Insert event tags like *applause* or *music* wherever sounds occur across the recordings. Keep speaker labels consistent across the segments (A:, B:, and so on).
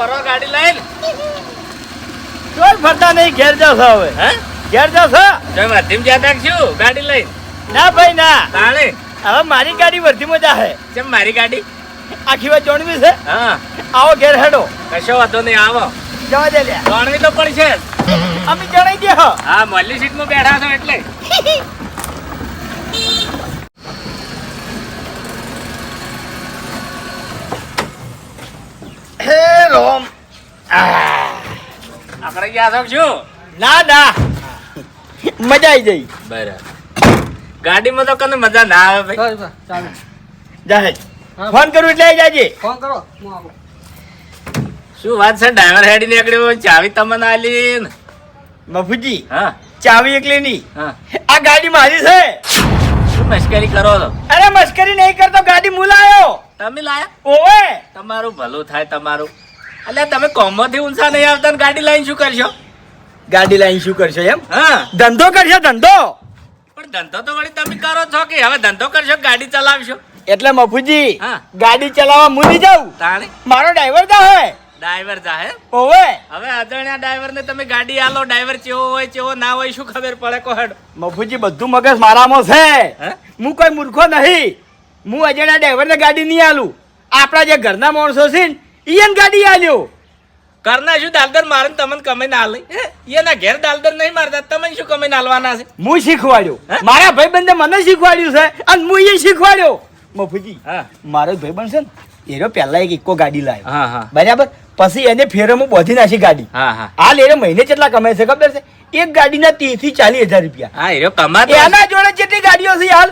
A: ફરો ગાડી લઈને.
B: કોઈ ફરતા નહીં ઘેર જાવ છો હવે.
A: હે?
B: ઘેર જાવ છો
A: તમે વધીમ જ્યાં છું ગાડી લઈને.
B: ના ભાઈ ના.
A: તાણે.
B: હવે મારી ગાડી વર્ધીમાં જાહે
A: કેમ મારી ગાડી?
B: આખી વાત જોણવી છે?
A: હા.
B: આવો ઘેર હેડો.
A: કશો વાંધો નહીં આવો.
B: જવા દે લે
A: જોણવી તો પડશે.
B: અમે જણાઈ દે હો
A: હા મલ્લી સીટમાં બેઠા છો એટલે. *laughs*
B: હે રોમ
A: આપણે ગયા છો? શું
B: ના ના. મજા આવી જઈ
A: બરાબર. ગાડીમાં તો કને મજા ના આવે ભાઈ.
B: જાહે ફોન કરું એટલે આવી જાજે.
C: ફોન કરો. હું આવું.
A: શું વાત છે? ડ્રાઈવર હેડી નીકળ્યો ચાવી તમને આલી ને? હા.
B: ચાવી એકલી ની.
A: હા.
B: આ ગાડી મારી છે.
A: શું મશ્કરી કરો છો?
B: અરે મશ્કરી નહીં કરતો ગાડી મુલાયો.
A: તમે લાયા?
B: ઓએ
A: તમારું ભલું થાય તમારું. અલ્યા તમે કોમમાંથી ઊંચા નહીં આવતા ને ગાડી લાઈન શું કરશો?
B: ગાડી લાઈન શું કરશો એમ?
A: હા.
B: ધંધો કરશો ધંધો?
A: પણ ધંધો તો વળી તમે કરો છો કે હવે ધંધો કરશો ગાડી ચલાવશો?
B: એટલે મફુજી
A: હા.
B: ગાડી ચલાવવા મૂકી જાઉં?
A: તાણે?
B: મારો ડ્રાઈવર જા હે.
A: ડ્રાઈવર જાહે
B: ઓવે.
A: હવે અજાણ્યા ડ્રાઈવર ને તમે ગાડી આલો ડ્રાઈવર ચેવો હોય ચેવો ના હોય શું ખબર પડે કોહડ?
B: મફુજી બધું મગજ મારામાં છે?
A: હું
B: કોઈ મૂર્ખો નહીં. હું અજાણા ડ્રાઈવરને ગાડી નહીં આલું. આપણા જે ઘરના માણસો છે ને ઈયન ગાડી આલ્યો.
A: કરના શું દાલદર મારે તમને કમે ના હે? એના ઘેર દાલદર નહીં મારતા તમે શું કમે નાલવાના છે?
B: હું શીખવાડ્યો.
A: મારા
B: મારા ભાઈબંધે મને શીખવાડ્યું છે અને હું એ શીખવાડ્યો. મફુજી
A: હા.
B: મારો ભાઈબંધ છે ને એનો પહેલા એક ઇકો ગાડી લાવ્યો
A: હા હા.
B: બરાબર? પછી એને ફેરમું બોધી નાખી ગાડી.
A: હા હા.
B: હાલ એને મહિને કેટલા કમાય છે ખબર છે? એક ગાડીના ત્રીસથી ચાલીસ હજાર રૂપિયા.
A: હા એ કમાતો
B: એના જોડે કેટલી ગાડીઓ છે હાલ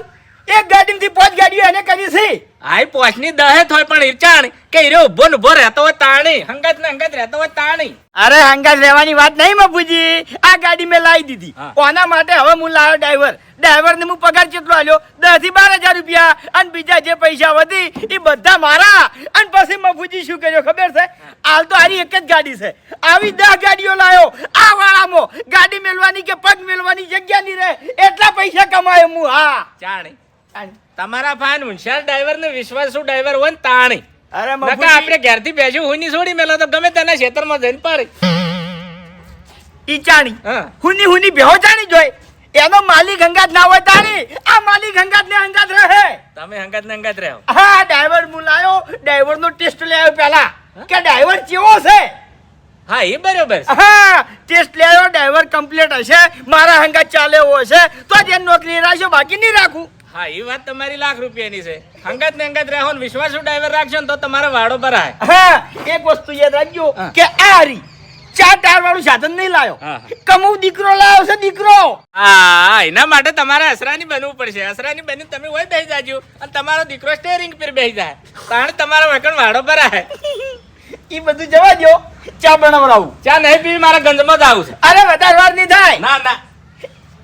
B: એક ગાડીમાંથી પાંચ ગાડીઓ એને કરી છે.
A: આઈ પોચની દહે થોય પણ ઈરચાણ કે હીરો ઊભો ને ઊભો રહેતો હોય તાણી હંગાત ને હંગાત રહેતો હોય તાણી.
B: અરે હંગાત રહેવાની વાત નહીં બાપુજી. આ ગાડી મેં લાવી દીધી. કોના માટે હવે હું લાવ્યો ડ્રાઈવર. ડ્રાઈવર ને હું પગાર કેટલો આલ્યો દસથી બાર હજાર રૂપિયા. અને બીજા જે પૈસા વધી એ બધા મારા. અને પછી મફુજી શું કર્યો ખબર છે? હાલ તો આરી એક જ ગાડી છે. આવી દસ ગાડીઓ લાવ્યો આ વાળામાં ગાડી મેળવાની કે પગ મેળવાની જગ્યા નહીં રહે. એટલા પૈસા કમાયો હું હા.
A: ચાણી તમારા ફાન હોશિયાર ડ્રાઈવર ને વિશ્વાસુ ડ્રાઈવર હોય ને તાણી.
B: અરે
A: નકા આપણે ઘેરથી બેસ્યું હોયની છોડી મેલા તો ગમે તેના ખેતરમાં જઈને પાડી
B: ઈ ચાણી
A: હા.
B: હુની હુની બેહો ચાણી જોઈ. એનો માલિક હંગાત ના હોય તાણી. આ માલિક હંગાત ને હંગાત રહે.
A: તમે હંગાત ને હંગાત રહો
B: હા. ડ્રાઈવર મુલાયો ડ્રાઈવર નો ટેસ્ટ લે આવ્યો પેલા કે ડ્રાઈવર કેવો છે?
A: હા એ બરોબર
B: હા ટેસ્ટ લેવો ડ્રાઈવર કમ્પ્લીટ હશે. મારા હંગાત ચાલે એવો હશે તો જ એ નોકરી રાખશો બાકી નહીં રાખું.
A: હા એ વાત તમારી લાખ રૂપિયાની છે. અંગત ને અંગત રહો ને વિશ્વાસુ ડ્રાઈવર રાખજો ને તો તમારો વાડો ભરાય.
B: હા એક વસ્તુ યાદ રાખજો કે આ રી ચાર ટાયર વાળું સાધન નહીં લાયો. કમુ દીકરો લાયો છે દીકરો.
A: હા એના માટે તમારે અસરાની બનવું પડશે. અસરાની બની તમે હોય બેસી જાજો. અને તમારો દીકરો સ્ટેરિંગ પર બેસી જાય. કારણ તમારો વકણ વાડો ભરાય. *laughs*
B: એ બધું જવા દો ચા બનાવડાવું.
A: ચા નહીં પીવી મારા ગંજમાં જ આવું છે.
B: અરે વધારે વાર નહીં થાય.
A: ના ના.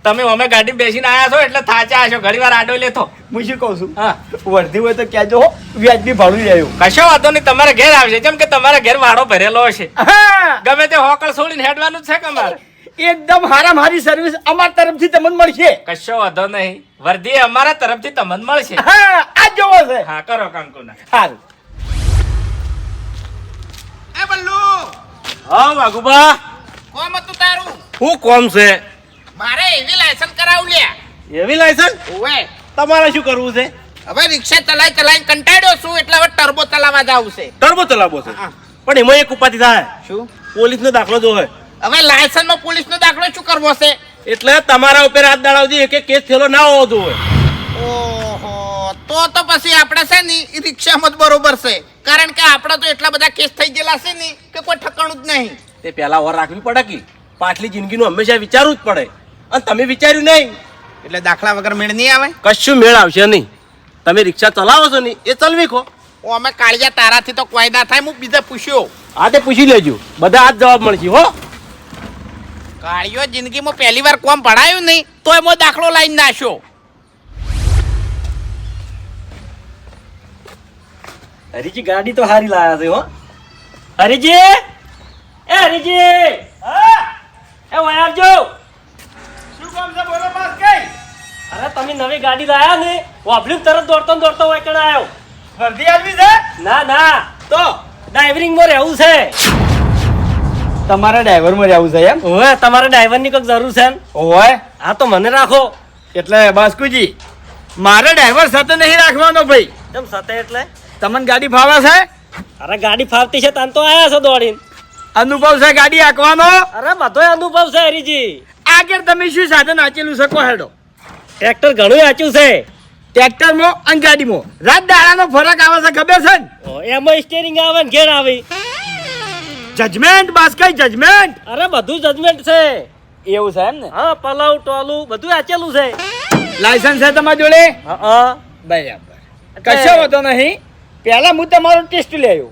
A: તમે અમે ગાડી બેસીને આયા છો એટલે થાચા હશો ઘણી વાર આડો લેતો.
B: હું શું કહું છું?
A: હા.
B: વર્ધી હોય તો કહેજો હો, વ્યાજબી ભાડું લેવું
A: કશો વાંધો નહીં તમારે ઘેર આવશે. જેમ કે તમારા ઘેર વાડો ભરેલો હશે. ગમે તે હોકળ છોડીને હેડવાનું છે કે અમારે?
B: એકદમ હારામ હારી સર્વિસ અમારા તરફથી તમને મળશે.
A: કશો વાંધો નહીં. વર્ધી અમારા તરફથી તમને મળશે.
B: હા આ જોવો છે.
A: હા કરો કંકુના.
B: સારું
D: એ બલ્લુ!
A: હા વાઘુબા
D: કોમ હતું તારું?
A: હું કોમ છે?
D: મારે એવી લાયસન્સ કરાવું લ્યા
A: એવી લાયસન્સ
D: ઓવે.
A: તમારે શું કરવું છે?
D: હવે રિક્ષા ચલાય ચલાય કંટાળ્યો છું એટલે હવે ટર્બો ચલાવવા જાવું છે.
E: ટર્બો ચલાવવો છે. પણ એમાં એક ઉપાધિ થાય.
D: શું?
E: પોલીસ નો દાખલો જો હોય.
D: હવે લાયસન્સ પોલીસનો દાખલો શું કરવો છે?
E: એટલે તમારા ઉપર હાથ દાડાવજી એક એક કેસ થયેલો ના હોવો જોઈએ.
D: ઓહો તો તો પછી આપણે છે ને ઈ રિક્ષામાં જ બરોબર છે. કારણ કે આપણે તો એટલા બધા કેસ થઈ ગયેલા છે ને કે કોઈ ઠકાણું જ નહીં.
E: તે પહેલા ઓર રાખવી પડે કે? પાછલી જિંદગીનું હંમેશા વિચારવું જ પડે. અને તમે વિચાર્યું નહીં.
D: એટલે દાખલા વગર મેળ નહીં આવે?
E: કશું મેળ આવશે નહીં. તમે રિક્ષા ચલાવો છો ને એ ચલવી ખો.
D: ઓ અમે કાળિયા તારાથી તો કોઈ ના થાય હું બીજા પૂછ્યો.
E: આ તે પૂછી લેજો. બધા આ જ જવાબ મળશે હો.
D: કાળિયો જિંદગીમાં પહેલી વાર કોમ ભણાયું નહીં તો એમાં દાખલો લાઈન નાખ્યો
B: હરીજી ગાડી તો હારી લાયા છે હો. હરીજી! એ હરીજી! એ વાયા કામ છે બોલો પાસ કઈ.
F: અરે તમે નવી ગાડી લાયા ને વાફલી તરત દોડતો દોડતો દોડતો વાંકણ આવ્યો.
B: વર્ધી આવી છે?
F: ના ના.
B: તો?
F: ડ્રાઇવરિંગમાં રહેવું છે.
B: તમારા ડ્રાઈવરમાં રહેવું છે એમ?
F: ઓવે તમારે ડ્રાઈવરની કોઈક જરૂર છે ને?
B: ઓય
F: હા તો મને રાખો.
B: એટલે બાસ્કુજી મારે ડ્રાઈવર સાથે નહીં રાખવાનો ભાઈ.
F: કેમ સાથે એટલે?
B: તમને ગાડી ફાવે છે?
F: અરે ગાડી ફાવતી છે તાન તો આયા છો દોડીને.
B: અનુભવ છે ગાડી હાંકવાનો?
F: અરે બધો અનુભવ છે હરીજી.
B: આગળ તમે શું સાધન આચેલું શકો હેડો.
F: ટ્રેક્ટર ઘણું આચું છે.
B: ટ્રેક્ટરમાં અને ગાડીમાં. રાત દાડાનો ફરક આવે છે ખબર છે ને?
F: એમાં સ્ટેરિંગ આવે ને ઘેર આવે.
B: જજમેન્ટ બાસ્કાઈ જજમેન્ટ
F: અરે બધું જજમેન્ટ છે.
B: એવું છે એમ ને?
F: હા પલાવ ટોલું બધું આચેલું છે.
B: લાયસન્સ છે તમારી જોડે?
F: હા
B: બરાબર. કશો વાંધો નહીં. પહેલા હું તમારો ટેસ્ટ આવ્યો.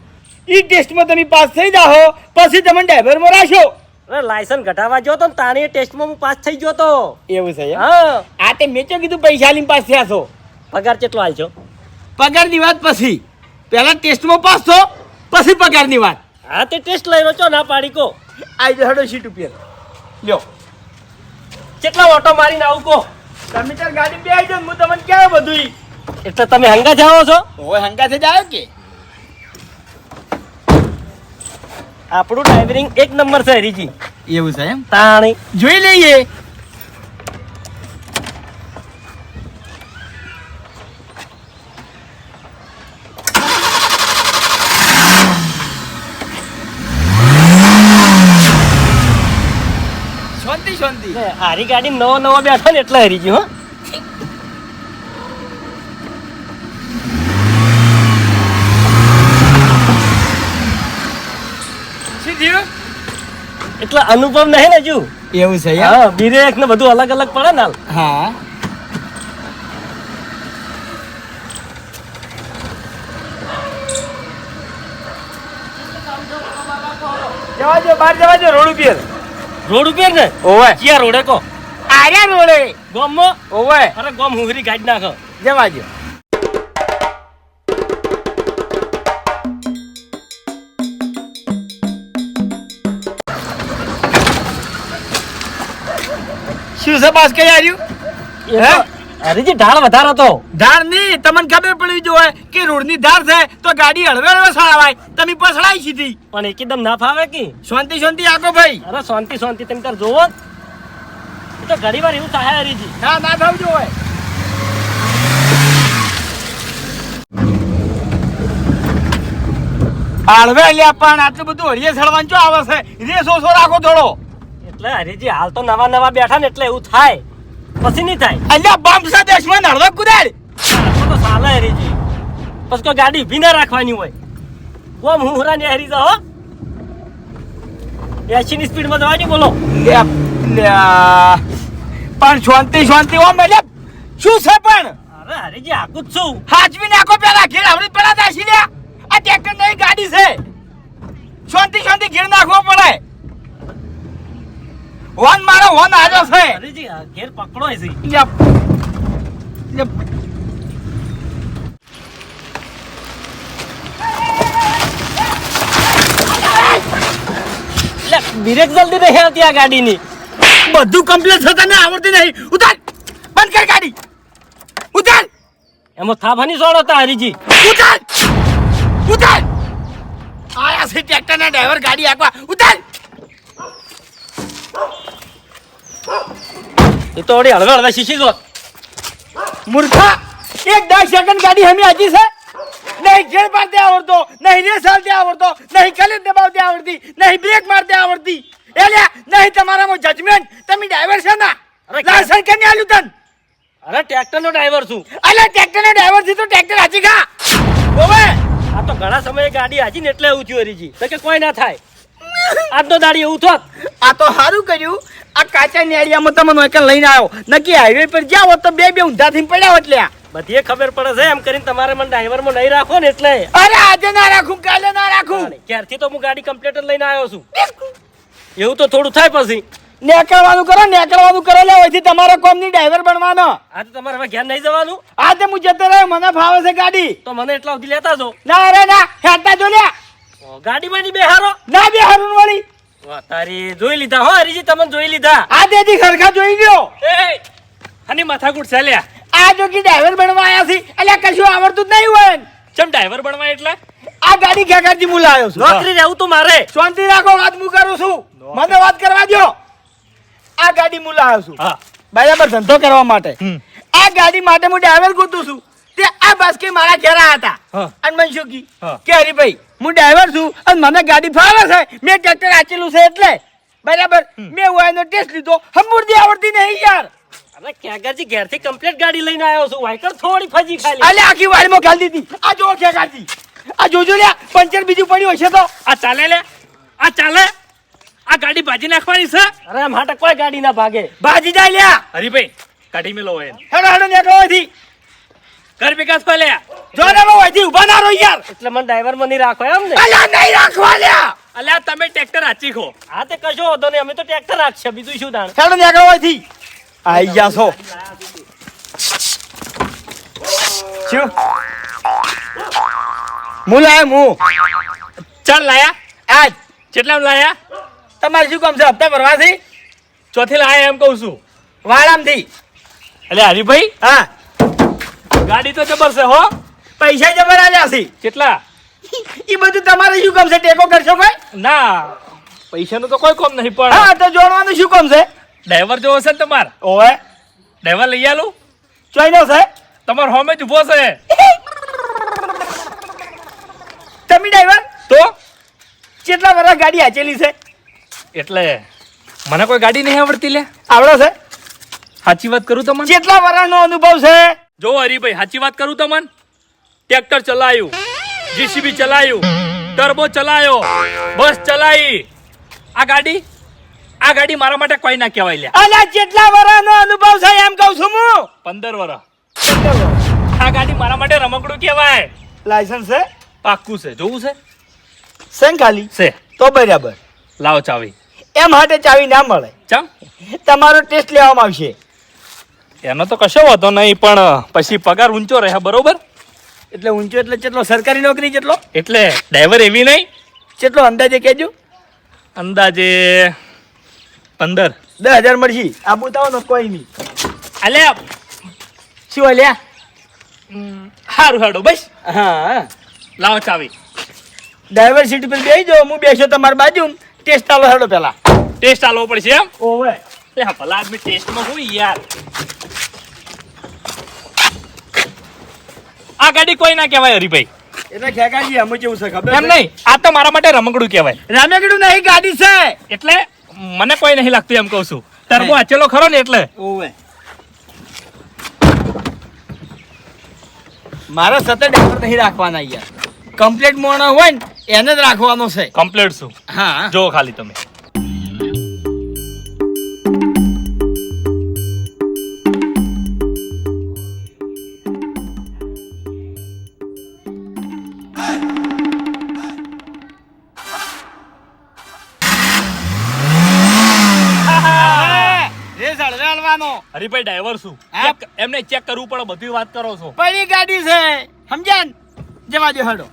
B: ઈ ટેસ્ટમાં તમે પાસ થઈ જાઓ પછી તમે ડ્રાઈવરમાં રાખો
F: અરે લાયસન્સ ઘટાવા ગયો તો તાણી ટેસ્ટમાં હું પાસ થઈ ગયો તો.
B: એવું છે
F: હા.
B: આ તે મેં કીધું પૈસા લઈને પાસ થયા છો?
F: પગાર કેટલો આલશો
B: પગારની વાત પછી. પહેલા ટેસ્ટમાં પાસ થો પછી પગારની વાત.
F: હા તે ટેસ્ટ લઈ રહ્યો છો ના પાડી કો
B: આઈ જો હડો સીટ ઉપર. લ્યો.
F: કેટલા ઓટો મારીને આવું કો
B: તમે તાર ગાડી બે આવી જાઓ હું તમને ક્યાં બધું
F: એટલે તમે હંગા જાઓ છો?
B: ઓય હંગાથે જાય કે?
F: આપણું ડ્રાઇવિંગ એક નંબર છે હરીજી.
B: એવું છે એમ?
F: તાણી.
B: જોઈ લઈએ. શાંતિ શાંતિ.
F: હારી ગાડી નવો નવો બેઠો ને એટલે હરીજી હો
B: શું થયું
F: એટલે અનુભવ નહીં ને હજુ.
B: એવું છે
F: હા બિરેક ને બધું અલગ અલગ પડે ને
B: હા. જવા દો બહાર જવા દો રોડ ઉપર.
F: રોડ ઉપર ને?
B: ઓવે.
F: ક્યાં રોડે કો?
B: આર્યા રોડે.
F: ગોમમાં?
B: ઓવે.
F: અરે ગોમ હુંગરી ગાડી નાખો.
B: જવા શું છે બાસ કઈ આવ્યું
F: હે? હરીજી ઢાળ વધારો તો.
B: ઢાળ નહીં તમને ખબર પડવી જોઈએ કે રોડની ધાર છે તો ગાડી હળવે હળવે સળાવાય. તમે પસડાઈ સીધી.
F: પણ એકદમ ના ફાવે કે?
B: શાંતિ શાંતિ આગો ભાઈ.
F: અરે શાંતિ શાંતિ તમે તાર જોવો તો ઘણી વાર એવું થાય હરીજી.
B: ના ના થવું જોઈએ. હળવે અલ્યા પણ આટલું બધું હળીએ સળવાનું ચો આવે છે? રેસ ઓછો રાખો થોડો.
F: એટલે હરીજી હાલ તો નવા નવા બેઠા ને એટલે એવું થાય. પછી નહીં થાય.
B: અલ્યા બમ્પ સા દેશમાં હળવા કુદાડ
F: તો સાલે હરીજી. પછી કોઈ ગાડી ઊભી ના રાખવાની હોય. કોમ હું હુરા ને હરી જાઓ એસી ની સ્પીડમાં જવાની બોલો
B: પણ શાંતિ શાંતિ ઓમ એટલે શું છે પણ?
F: અરે હરીજી આખું જ છું.
B: હાચવી નાખો પેલા ઘેર આવડી પેલા દાસી લે આ ટ્રેક્ટર નહીં ગાડી છે. શાંતિ શાંતિ ઘેર નાખવો પડે. વન મારો વન આજો છે.
F: હરીજી ઘેર પકડો છે બ્રેક જલ્દી નહીં આવતી આ ગાડીની.
B: બધું કમ્પ્લીટ થતા ને આવડતી નહીં. ઉતાર. બંધ કર ગાડી. ઉતાર.
F: એમાં થાભાની સોડો હતા હરીજી
B: ઉતાર. ઉતાર. આયા છે ટ્રેક્ટર ના ડ્રાઈવર ગાડી આકવા ઉતાર.
F: એ તો વળી હળવે હળવે શીશી જો
B: મૂર્ખા એક દસ સેકન્ડ ગાડી હમી હાજી છે. નહીં ગેર મારતે આવડતો નહીં રેસ હાલતે આવડતો નહીં કલેજ દબાવતે આવડતી નહીં બ્રેક મારતે આવડતી. એટલે નહીં તમારામાં જજમેન્ટ તમે ડ્રાઈવર છે ના. લાયસન્સ કેને આલ્યું તન?
F: અરે ટ્રેક્ટર નો ડ્રાઈવર છું.
B: અરે ટ્રેક્ટર ના ડ્રાઈવરથી તો ટ્રેક્ટર હાજી ખા. ઓવે
F: આ તો ઘણા સમયે ગાડી હાજી ને એટલે એવું થયું હરીજી. તો કે કોઈ ના થાય. આજનો દાડી એવું થોત
B: આ તો સારું કર્યું. આ કાચા નેડિયામાં તમે એકલ લઈને આવ્યો નક્કી હાઈવે પર હોત તો બે બે ઊંધા થઈને પડ્યા એટલે
F: બધી ખબર પડે છે એમ કરીને તમારે મને ડ્રાઈવરમાં નહીં રાખો ને એટલે.
B: અરે આજે ના રાખું કાલે ના રાખું.
F: ક્યારથી તો હું ગાડી કમ્પ્લીટ લઈને આવ્યો છું. એવું તો થોડું થાય પછી.
B: નેકળવાનું કરો નેકળવાનું કરો લે તમારે તમારો કોમની ડ્રાઈવર બનવાનો.
F: આજે તમારે હવે ઘેર નહીં જવાનું?
B: આજે હું જતો રહ્યો મને ફાવે છે ગાડી.
F: તો મને એટલા સુધી લેતા જો
B: ના અરે ના હેતા જો લ્યા.
F: ગાડીમાં ની બેહારો.
B: ના બે વાળી.
F: તારી જોઈ લીધા હો હરીજી તમે જોઈ લીધા.
B: આ ખરખા જોઈ ગયો.
F: અને માથાકૂટ ચાલ્યા
B: આ ડ્રાઈવર બનવા આયા છે એટલે કશું આવડતું જ નહીં હોય
F: ચમ ડ્રાઈવર બનવા એટલે?
B: આ ગાડી ખેગારજી હું લાવ્યો છું.
F: નોકરી રહેવું તું મારે.
B: શાંતિ રાખો વાત હું કરું છું. મને વાત કરવા દો આ ગાડી હું લાવ્યો છું.
F: હા.
B: બરાબર ધંધો કરવા માટે. આ ગાડી માટે હું ડ્રાઈવર ગોતું છું. તે આ બાસ્કે મારા ઘેર આયા હતા અને મને શું કી? કે હરીભાઈ હું ડ્રાઈવર છું અને મને ગાડી ફાવે છે. મેં ટ્રેક્ટર આચેલું છે એટલે. બરાબર? મેં હું એનો ટેસ્ટ લીધો. હમુરદી આવડતી નહીં યાર.
F: અરે ક્યાગાજી ઘેરથી કમ્પ્લીટ ગાડી લઈને આવ્યો છું. વાયકર થોડી ફજી ખાલી.
B: અલે આખી વાડીમાં ખાલી દીધી. આ જો ખેગારજી આ જોજો લે પંચર બીજું પડ્યું હશે તો.
G: આ ચાલે લે. આ ચાલે. આ ગાડી ભાજી નાખવાની છે.
F: અરે માટે કોઈ ગાડી ના ભાગે.
B: ભાજી જાય લ્યા.
G: હરીભાઈ કાઢી મેલો હોય
B: હેડો
G: ઘર વિકાસ કોઈ લે
B: જો ને લો અહીંથી ઊભા ના રહો યાર.
F: એટલે મને ડ્રાઈવર મને રાખો એમ ને?
B: અલ્યા નહીં રાખવા લ્યા
G: અલ્યા તમે ટ્રેક્ટર આચી ખો.
F: હા તે કશો હોતો નહીં અમે તો ટ્રેક્ટર રાખશે બીજું શું દાણ
B: ચાલો ને આગળ હોયથી આઈ ગયા છો. શું? હું લાયો હું.
G: ચાલ લાયા?
B: આજ
G: કેટલા લાયા?
B: તમારે શું કામ છે હપ્તા ભરવાથી?
G: ચોથી લાયા એમ કહું છું.
B: વાળામથી.
G: એટલે હરીભાઈ?
B: હા.
G: ગાડી તો જબર છે હો.
B: પૈસા જબર આલ્યા છે.
G: કેટલા?
B: એ બધું તમારે શું કામ છે? ટેકો કરશો કોઈ?
G: ના પૈસાનું તો કોઈ કામ નહીં પણ
B: હા તો જોડવાનું શું કામ છે?
G: ડ્રાઈવર જોવો છે ને તમાર?
B: ઓવે.
G: ડ્રાઈવર લઈ આલું?
B: ચોઈનો છે?
G: તમાર હોમે જ ઊભો છે.
B: તમે ડ્રાઈવર?
G: તો?
B: કેટલા વર્ષ ગાડી આચેલી છે?
G: એટલે મને કોઈ ગાડી નહીં આવડતી લે.
B: આવડો છે?
G: સાચી વાત કરું તો મને
B: કેટલા વર્ષનો અનુભવ છે?
G: જો હરીભાઈ સાચી વાત કરું તમને? મન ટ્રેક્ટર ચલાયું જીસીબી ચલાયું ટર્બો ચલાયો બસ ચલાવી આ ગાડી? આ ગાડી મારા માટે કોઈ ના કહેવાય લ્યા.
B: અને જેટલા વરાનો અનુભવ છે એમ કહું છું હું.
G: પંદર વરા આ ગાડી મારા માટે રમકડું કહેવાય.
B: લાયસન્સ છે?
G: પાક્કું છે. જોવું છે?
B: સેન ખાલી?
G: છે.
B: તો બરાબર.
G: લાવો ચાવી.
B: એમ માટે ચાવી ના મળે.
G: ચમ?
B: તમારો ટેસ્ટ લેવામાં આવશે.
G: એનો તો કશો વાંધો નહીં પણ પછી પગાર ઊંચો રહે બરોબર?
B: એટલે ઊંચો એટલે કેટલો? સરકારી નોકરી કેટલો?
G: એટલે ડ્રાઈવર એવી નહીં?
B: કેટલો અંદાજે કહેજો?
G: અંદાજે પંદર.
B: દસ હજાર મળશે. આ બતાવો કોઈ નહીં.
G: અલે
B: શું અલ્યા
G: સારું હાડો બસ.
B: હા
G: લાવો ચાવી.
B: ડ્રાઈવર સીટ પર બેસી જાઓ હું બેસ્યો તમારી બાજુ ટેસ્ટ આલો હેડો પેલા.
G: ટેસ્ટ આલવો પડશે એમ?
B: ઓવે.
G: લે ભલા આદમી ટેસ્ટમાં હું યાર આ ગાડી કોઈ ના કહેવાય હરીભાઈ.
B: એટલે ખેકાજી અમે કેવું છે ખબર
G: એમ નહીં આ તો મારા માટે રમકડું કહેવાય.
B: રમકડું નહીં ગાડી છે.
G: એટલે મને કોઈ નહીં લાગતું એમ કહું છું. ટર્બો આચેલો ખરો ને એટલે.
B: ઓવે. મારા સતત ડ્રાઈવર નહીં રાખવાના યાર. કમ્પ્લીટ મોણો હોય ને એને જ રાખવાનો છે.
G: કમ્પ્લીટ છું
B: હા.
G: જો ખાલી તમે. હરીભાઈ ડ્રાઈવર છું.
B: હા?
G: એમને ચેક કરવું પડે બધી વાત કરો છો.
B: પડી ગાડી છે સમજ્યા ને? જવા દો હડો.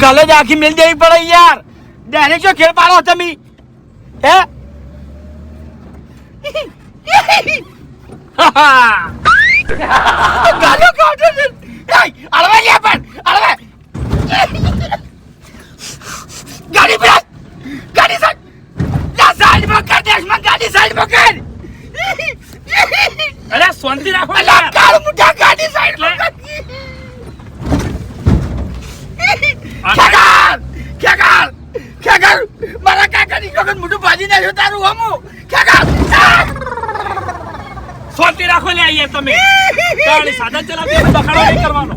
B: કાલે જ આખી મિલ દેવી પડે યાર. ડાયરેક્ટ જો ખેલ પાડો તમે. હે? *laughs* ગાલો કાઢો અળવા લે પણ અળવા ગાડી બ્રેક ગાડી સાઈડ લા સાઈડમાં કર દેશમાં ગાડી સાઈડમાં કર
G: અરે શાંતિ રાખો ને
B: અલા. કાળ મુઠા ગાડી સાઈડમાં કર ખેગાર ખેગાર ખેગાર મારા કાકાની વખત મોટું ભાજી નાખ્યું તારું હમું ખેગાર
G: શાંતિ રાખો લે યાર તમે. ગાડી સાધન ચલાવતી બખાડો નહીં કરવાનો.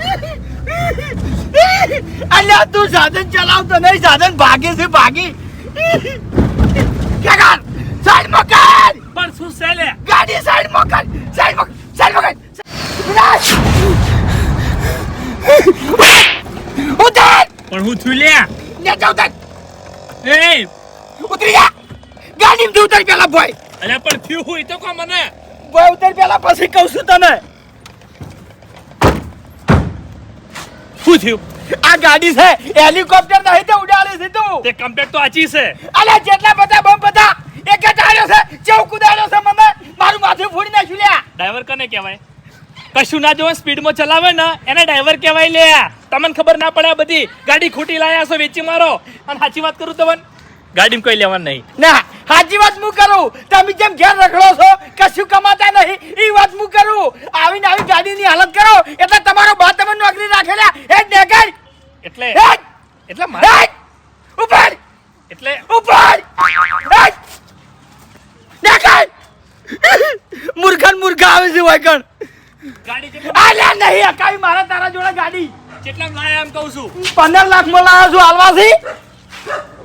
B: અલ્યા તું સાધન ચલાવતો નહીં સાધન ભાગે છે ભાગી. ખેગાર સાઈડ મકાન!
G: પણ શું છે લે?
B: ગાડી સાઈડ મકાન સાઈડ મકાન સાઈડ મકાન. ઉતાર!
G: પણ હું છું લે.
B: ને ઉતાર.
G: એ
B: ઉતરી જા. ગાડી ઉતર પેલા ભાઈ.
G: અરે પણ થયું હોય તો કો મને.
B: બોય ઉતર પેલા પછી કહું છું તને.
G: શું થયું?
B: આ ગાડી છે હેલિકોપ્ટર નહીં તે ઉડાડી છે તું.
G: તે કમ્પ્લેટ તો આચી છે.
B: અલે જેટલા બધા બમ બધા ચેવ કુદાડ્યો છે મને. મારું માથું ફોડી નાખ્યું લ્યા.
G: ડ્રાઈવર કને કહેવાય? કશું ના જોવે સ્પીડમાં ચલાવે ને એને ડ્રાઈવર કહેવાય લે. તમને ખબર ના પડે બધી ગાડી ખોટી લાયા છો વેચી મારો. અને સાચી વાત કરું તમને ગાડીમાં કોઈ લેવાનું નહીં.
B: ના સાચી વાત હું કરું? તમે જેમ ઘેર રખડો છો કશું કમાતા નહીં. એ વાત હું કરું? આવીને આવી ગાડીની હાલત કરો. એટલે તમારો બા તમે નોકરી રાખેલા એ ડેગર?
G: એટલે એટલે મારે
B: ઉપર
G: એટલે
B: ઉપર! ડેગર! મૂર્ખન મૂર્ખા આવે છે વાયકણ.
G: ગાડી
B: આલ્યા નહીં અકાઈ મારા તારા જોડે ગાડી.
G: કેટલા લાયા એમ કહું છું?
B: પંદર લાખમાં લાયા છું હાલવાથી.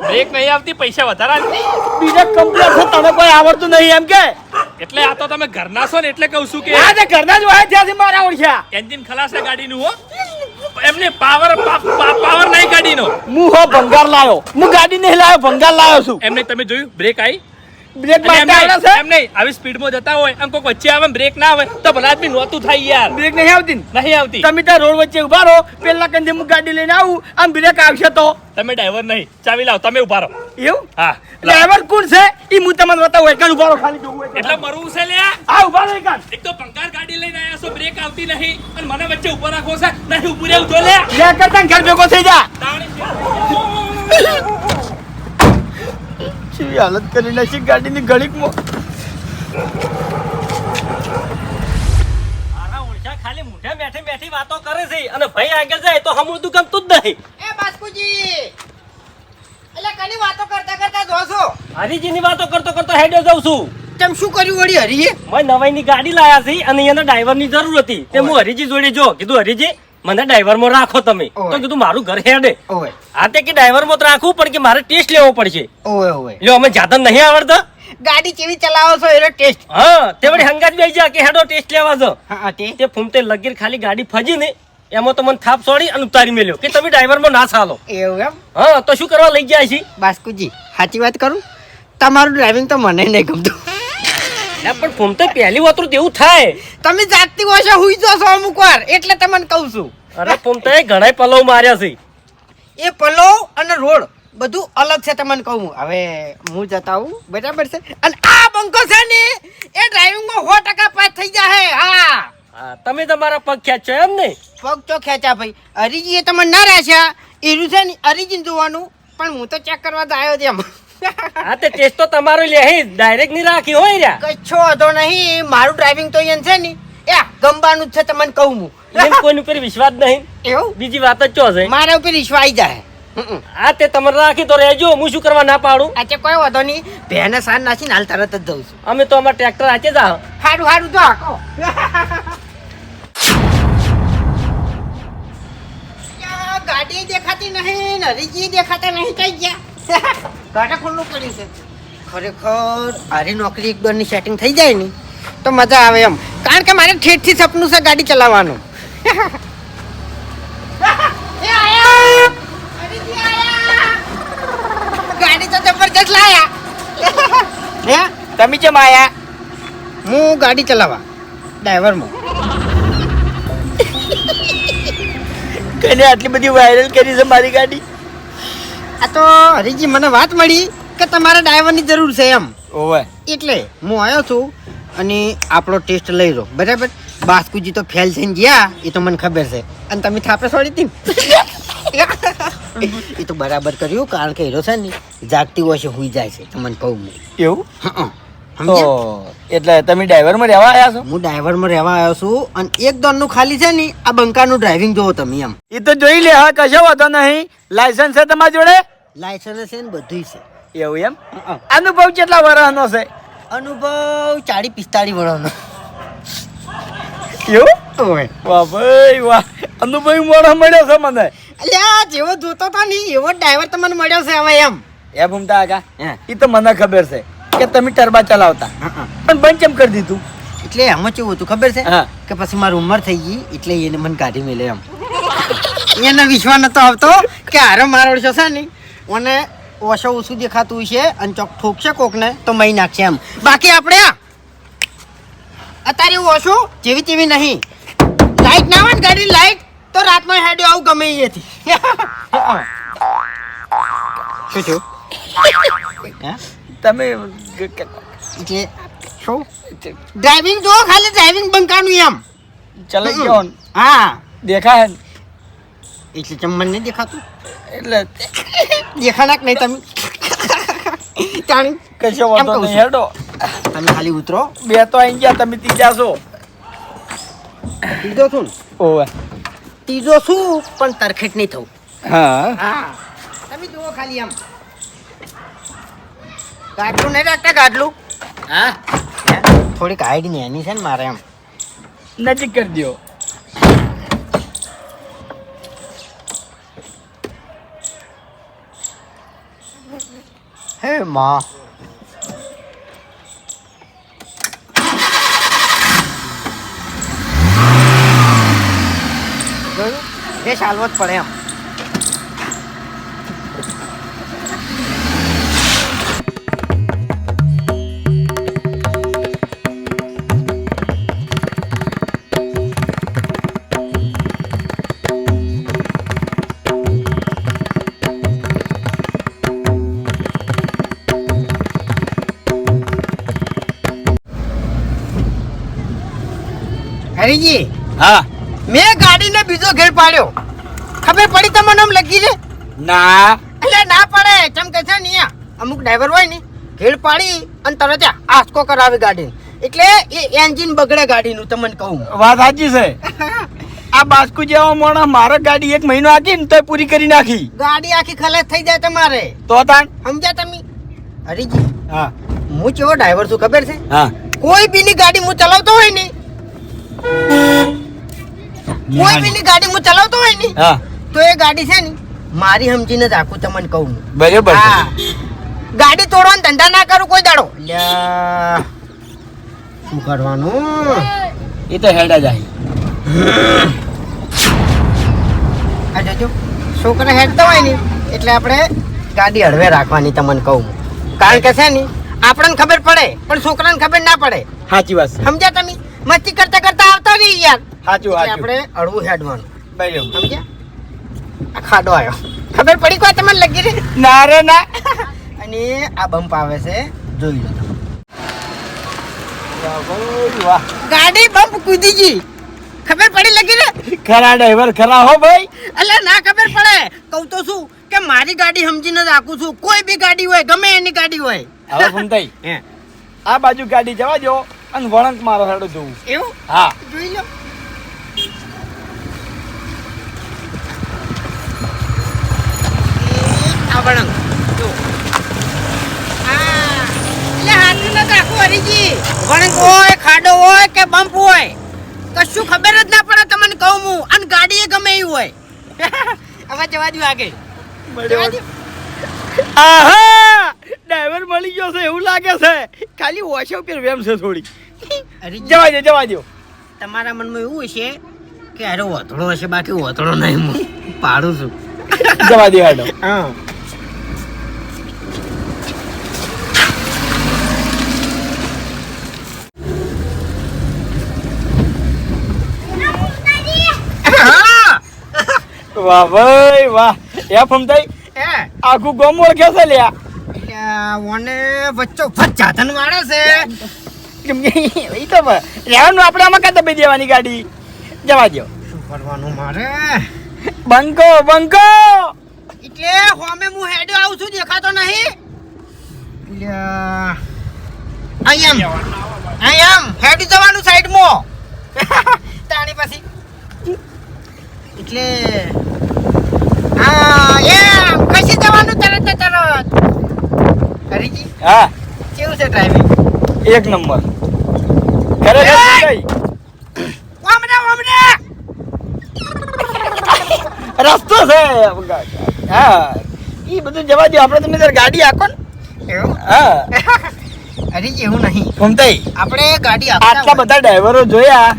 G: બ્રેક નહીં આવતી પૈસા વધારા
B: બીજા કમ્પ્લેટ છે તને કોઈ આવડતું નહીં એમ કે.
G: એટલે આ તો તમે ઘરના છો ને એટલે કહું છું કે
B: આ તે ઘરના જ હોય ત્યાંથી મારા ઓળખ્યા.
G: એન્જિન ખલાસ છે ગાડીનું હો. એમને પાવર પાવર નહીં ગાડીનો.
B: હું હો ભંગાર લાયો. હું ગાડી નહીં લાયો ભંગાર લાયો છું.
G: એમને તમે જોયું બ્રેક આવી
B: બ્રેક મારતા આવડે
G: નહીં,
B: છે?
G: એમ નહીં આવી સ્પીડમાં જતા હોય આમ કોઈક વચ્ચે આવે બ્રેક ના આવે તો ભલા આદમી નોતું થાય યાર.
B: બ્રેક નહીં આવતી
G: નહીં આવતી.
B: તમે ત્યાં રોડ વચ્ચે ઊભા રહો પેલા કંદે હું ગાડી લઈને આવું આમ બ્રેક આવશે તો.
G: તમે ડ્રાઈવર નહીં ચાવી લાવ તમે ઊભા રહો.
B: એવું?
G: હા.
B: ડ્રાઈવર કોણ છે? ઈ હું તમને બતાવું એકલ ઊભા રહો ખાલી જોવું
G: એટલે મરવું છે લે
B: આ ઊભા રહો એકણ
G: એક તો પંકાર ગાડી લઈને આયા છો બ્રેક આવતી નહીં અને મને વચ્ચે ઊભા રાખો છે નહીં ઉભું રહેવું જો લે
B: લે કરતા ઘર ભેગો થઈ જા. શી હાલત કરી નાખી ગાડીની ઘડીકમાં.
F: ખાલી મોઢે બેઠી બેઠી વાતો કરે છે અને ભાઈ આગળ જાય તો હમું ગમતું જ નહીં.
H: એ બાસ્કુજી એટલે કની વાતો કરતા કરતા જો છો?
F: હરીજીની વાતો કરતો કરતો હેડ્યો જાઉં છું.
H: તેમ શું કર્યું વળી હરીએ?
F: મેં નવાઈની ગાડી લાયા છે અને અહીંયાના ડ્રાઈવરની જરૂર હતી. તે હું હરીજી જોડે જો. કીધું હરીજી મને ડ્રાઈવરમાં રાખો તમે. તો કીધું મારું ઘર હેડે. આ તે કે ડ્રાઈવરમાં તો રાખવું પણ કે મારે ટેસ્ટ લેવો પડશે.
H: ઓય ઓય.
F: લ્યો અમે જાતન નહીં આવડતા.
H: ગાડી કેવી ચલાવો છો એનો ટેસ્ટ
F: હા તે વળી હંગાત બેસી જા કે હેડો ટેસ્ટ લેવા જો
H: હા તે
F: તે ફૂમતે લગીર ખાલી ગાડી ફજી ને એમાં તો મને થાપ સોડી અને ઉતારી મેલ્યો કે તમે ડ્રાઈવરમાં ના ચાલો.
H: એવું એમ?
F: હા તો શું કરવા લઈ જાય છે
H: બાસ્કુજી સાચી વાત કરું? તમારું ડ્રાઇવિંગ તો મને નહીં ગમતું.
F: પણ તો પહેલી વાતરું તેવું થાય.
H: તમે જાગતી હોય હુઈ જો છો અમુક વાર. એટલે તમને કહું છું.
F: અરે ફૂમતે ઘણા પલવ માર્યા છે.
H: એ પલો અને રોડ બધું અલગ છે તમને કહું હવે હું જતા આવું. બરાબર છે? અને આ બંકો છે ને એ ડ્રાઇવિંગમાં સો ટકા પાસ થઈ જાય હા.
F: હા, તમે તમારા પગ ખેંચો એમ ને?
H: પગ તો ખેંચ્યા ભાઈ. હરીજી એ તમને ના રાખ્યા. એનું છે ને હરીજી જોવાનું. પણ હું તો ચેક કરવા જ આવ્યો તેમ *laughs*
F: હા તે ટેસ્ટ તો તમારો લે ડાયરેક્ટ નહીં રાખી હોય રે
H: કચ્છો હતો નહીં મારું ડ્રાઇવિંગ તો અહીંયા છે ને. એ ગંબાનું જ છે તમને કહું હું.
F: એમ કોઈ ઉપર વિશ્વાસ નહીં.
H: એવું?
F: બીજી વાત જ ચો છે.
H: મારા ઉપર વિશ્વાસ જાય.
F: આ તે તમારે રાખી તો રહેજો હું શું કરવા ના પાડું?
H: આજે કોઈ વાંધો નહીં. ભેને સાર નાસી હાલ તરત જ જઉં છું.
F: અમે તો અમાર ટ્રેક્ટર આચે જ આવો.
H: હારું હારું તો હાકો *laughs* ગાડી દેખાતી નહીં નરીજી હરીજી દેખાતા નહીં કઈ ગયા? ગાડા ખુલ્લું પડ્યું છે. ખરેખર આરી નોકરી એક ની સેટિંગ થઈ જાય ને તો મજા આવે એમ. કારણ કે મારે ઠેઠથી સપનું છે ગાડી ચલાવવાનું. એ આયા! હરીજી આયા! ગાડી તો જબરજસ્ત લાયા. હે?
B: તમે કેમ આયા?
H: હું ગાડી ચલાવવા ડ્રાઈવરમાં.
B: કઈને આટલી બધી વાયરલ કરી છે મારી ગાડી?
H: આ તો હરીજી મને વાત મળી કે તમારે ડ્રાઈવરની જરૂર છે એમ.
B: ઓવે.
H: એટલે હું આવ્યો છું અને આપણો ટેસ્ટ લઈ લો. બરાબર? બાસ્કુજી તો ફેલ થઈને ગયા એ તો મને ખબર છે. અને તમે થાપે છોડી હતી *laughs* એ તો બરાબર કર્યું કારણ કે હીરો છે ને જાગતી હોય છે હુઈ જાય છે. તમને કહું મેં.
B: એવું? તો એટલે તમે ડ્રાઈવરમાં રહેવા આવ્યા છો?
H: હું ડ્રાઈવરમાં રહેવા આવ્યો છું અને એક દોનનું ખાલી છે ને આ બંકાનું ડ્રાઇવિંગ જોવો તમે એમ.
B: એ તો જોઈ લે હા કશો વાંધો નહીં. લાયસન્સ છે તમારી જોડે?
H: લાયસન્સ છે ને બધું છે.
B: એવું એમ? અનુભવ કેટલા વર્ષનો છે?
H: અનુભવ ચાળી પિસ્તાળી વર્ષનો.
B: એવું? વાહ ભાઈ વાહ. અનુભવી મોડો મળ્યો છે મને.
H: અલ્યા જેવો જોતો તો નહીં એવો ડ્રાઈવર તમને મળ્યો છે હવે એમ.
B: એ ભૂમતા આગા. એ તો મને ખબર છે કે તમે ટરબા ચલાવતા. પણ બંધ કેમ કરી દીધું?
H: એટલે એમાં કેવું હતું ખબર છે. કે પછી મારી ઉંમર થઈ ગઈ એટલે એને મને કાઢી મેલે એમ. એને વિશ્વાસ નતો આવતો કે હારો મારો છો છે ને. અને ઓછો ઓછું દેખાતું છે અને ચોક ઠોકશે કોકને તો મહી નાખશે એમ. બાકી આપણે આ અત્યારે ઓછું જેવી તેવી નહીં. લાઈટ ના હોય ને ગાડી લાઈટ તો રાતમાં હેડ્યો આવું ગમે એથી. શું છું *laughs*
B: તમે ગ-
H: શું? ડ્રાઇવિંગ જો ખાલી ડ્રાઇવિંગ બંકાનું એમ.
B: ચલાઈ ગયો
H: હા.
B: દેખાય?
H: એટલે ચમન નહીં દેખાતું.
B: એટલે
H: દેખાના કે નહીં તમે. તાણી
B: કશો વાંધો નહીં હેડો.
H: તમે ખાલી ઉતરો.
B: બે તો આવી ગયા તમે ત્રીજા છો.
H: ત્રીજો શું
B: ઓવે.
H: ત્રીજો શું પણ તરખેટ નહીં થવું.
B: હા.
H: હા. તમે જુઓ ખાલી આમ. ગાડલું નહીં રાખતા ગાડલું હા. થોડીક હાઈટની એની છે ને મારે એમ
B: નજીક કરી દો
H: હે માં જોયું એ ચાલવો જ પડે હરીજી
B: હા.
H: મેં ગાડીને બીજો ઘેર પાડ્યો. ખબર પડી તમને આમ લગી છે?
B: ના.
H: એટલે ના પડે. ચમ કે છે ને અહીંયા? અમુક ડ્રાઈવર હોય ને ઘેર પાડી અને તરત આસકો કરાવે ગાડી. એટલે એ એન્જિન બગડે ગાડીનું તમને કહું.
B: વાત સાચી છે. *laughs* આ બાસ્કુ જેવા મોણા મારો ગાડી એક મહિનો આખી ને તો પૂરી કરી નાખી.
H: ગાડી આખી ખલાસ થઈ જાય તમારે.
B: તો તાણ.
H: સમજ્યા તમે? હરીજી
B: હા.
H: હું કેવો ડ્રાઈવર છું ખબર છે?
B: હા.
H: કોઈ બીની ગાડી હું ચલાવતો હોય ને કોઈ બીની ગાડી હું ચલાવતો હોય ને
B: હા.
H: તો એ ગાડી છે ને મારી સમજીને જ આખું તમને કહું
B: બરાબર
H: હા. ગાડી તોડવાનો ધંધા ના કરું કોઈ દાડો. શું કરવાનું?
B: એ તો હેડા જાય.
H: આ જોજો. છોકરા હેડતા હોય ને એટલે આપણે ગાડી હળવે રાખવાની તમને કહું કારણ કે છે ને આપણને ખબર પડે પણ છોકરાને ખબર ના પડે.
B: સાચી વાત
H: સમજ્યા તમે? મસ્તી કરતા કરતા આવતા નહીં યાર.
B: સાચું સાચું
H: આપણે અડવું હેડવાનું.
B: બરાબર
H: સમજ્યા? આ ખાડો આવ્યો ખબર પડી કોઈ તમને લગી રહી?
B: ના રે ના.
H: અને આ બમ્પ આવે છે. જોઈ લો ગાડી બમ્પ કૂદી ગઈ. ખબર પડી લગી રે
B: ખરા ડ્રાઈવર ખરા હો ભાઈ?
H: અલ્યા ના ખબર પડે. કહું તો શું કે મારી ગાડી સમજીને જ રાખું છું. કોઈ બી ગાડી હોય ગમે એની ગાડી હોય.
B: હવે સમજાઈ આ બાજુ ગાડી જવા દો. અને વળંક મારો હેડો જોવું
H: એવું?
B: હા.
H: જોઈ લો. આ વળાંક, જો. આ, એટલે હાથમાં ન રાખો હરીજી. વળાંક હોય ખાડો હોય કે બમ્પ હોય? કશું ખબર જ ના પડે તમને કહું હું. અને ગાડીએ ગમે એવું હોય. *laughs* હવે જવા દો. આગળ
B: આહા! ડ્રાઈવર મળી ગયો છે એવું લાગે છે. ખાલી ઓછો ઉપર વેમ છે થોડી જવા દો જવા દો
H: તમારા મનમાં એવું હશે કે અરે ઓથળો હશે બાકી ઓથળો નહીં હું પાડું છું.
B: જવા દે હાડો.
H: હા.
B: વાહ ભાઈ વાહ. એ ફમતાઈ? આખું ગોમ ઓળખ્યો છે લ્યા.
H: ઓને વચ્ચો વચ્ચ જાતન વાળે છે.
B: તો રહેવાનું આપણે આમાં કાં દબાઈ દેવાની ગાડી? જવા દો
H: શું કરવાનું મારે?
B: બંકો બંકો!
H: એટલે હોમે હું હેડ્યો આવું છું દેખાતો નહીં? આઈ એમ. આઈ એમ. હેડી જવાનું સાઈડમાં. *laughs* તાણી પછી. એટલે હા એમ. કશી જવાનું તરત તરત? હરીજી
B: હા.
H: કેવું છે ડ્રાઇવિંગ
B: એક નંબર. ખરેખર રસ્તો છે હા. એ બધું જવા દો આપણે તમે ગાડી આખો ને. હા.
H: હરીજી એવું નહીં.
B: ઘૂમતાઈ
H: આપણે ગાડી
B: આટલા બધા ડ્રાઈવરો જોયા.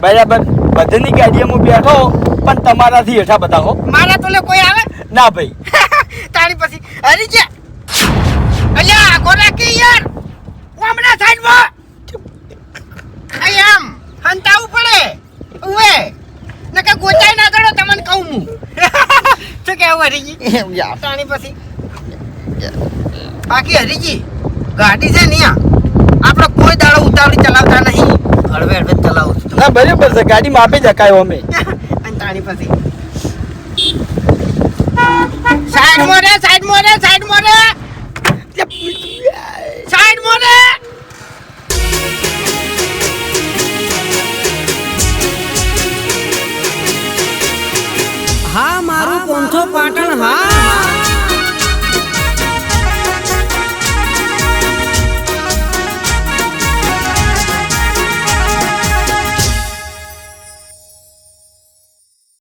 B: બરાબર. બધાની ગાડીમાં બેઠો. પણ તમારાથી હેઠા બધા હો.
H: મારા તો લે કોઈ આવે?
B: ના ભાઈ. *laughs*
H: તારી પછી. હરી જે. અલ્યા આખો રાખી યાર. ઓમણા સાઈડમાં આઈ હંતાવું પડે. ઉવે. નકર ગોચાઈ ના દડો તમને કહું હું. *laughs* શું કેવું હરીજી? તાણી પછી. બાકી હરીજી ગાડી છે ને દાડો ઉતાવળી ચલાવતા નહીં. હળવે હળવે ચલાવું છું.
B: ના બરાબર છે. ગાડી માપે જકાયો અમે. *laughs*
H: અને તાણી પછી. સાઈડ મોરે સાઈડ મોરે સાઈડ મોરે. સાઈડ મોરે. પોંથો પાટણ હા?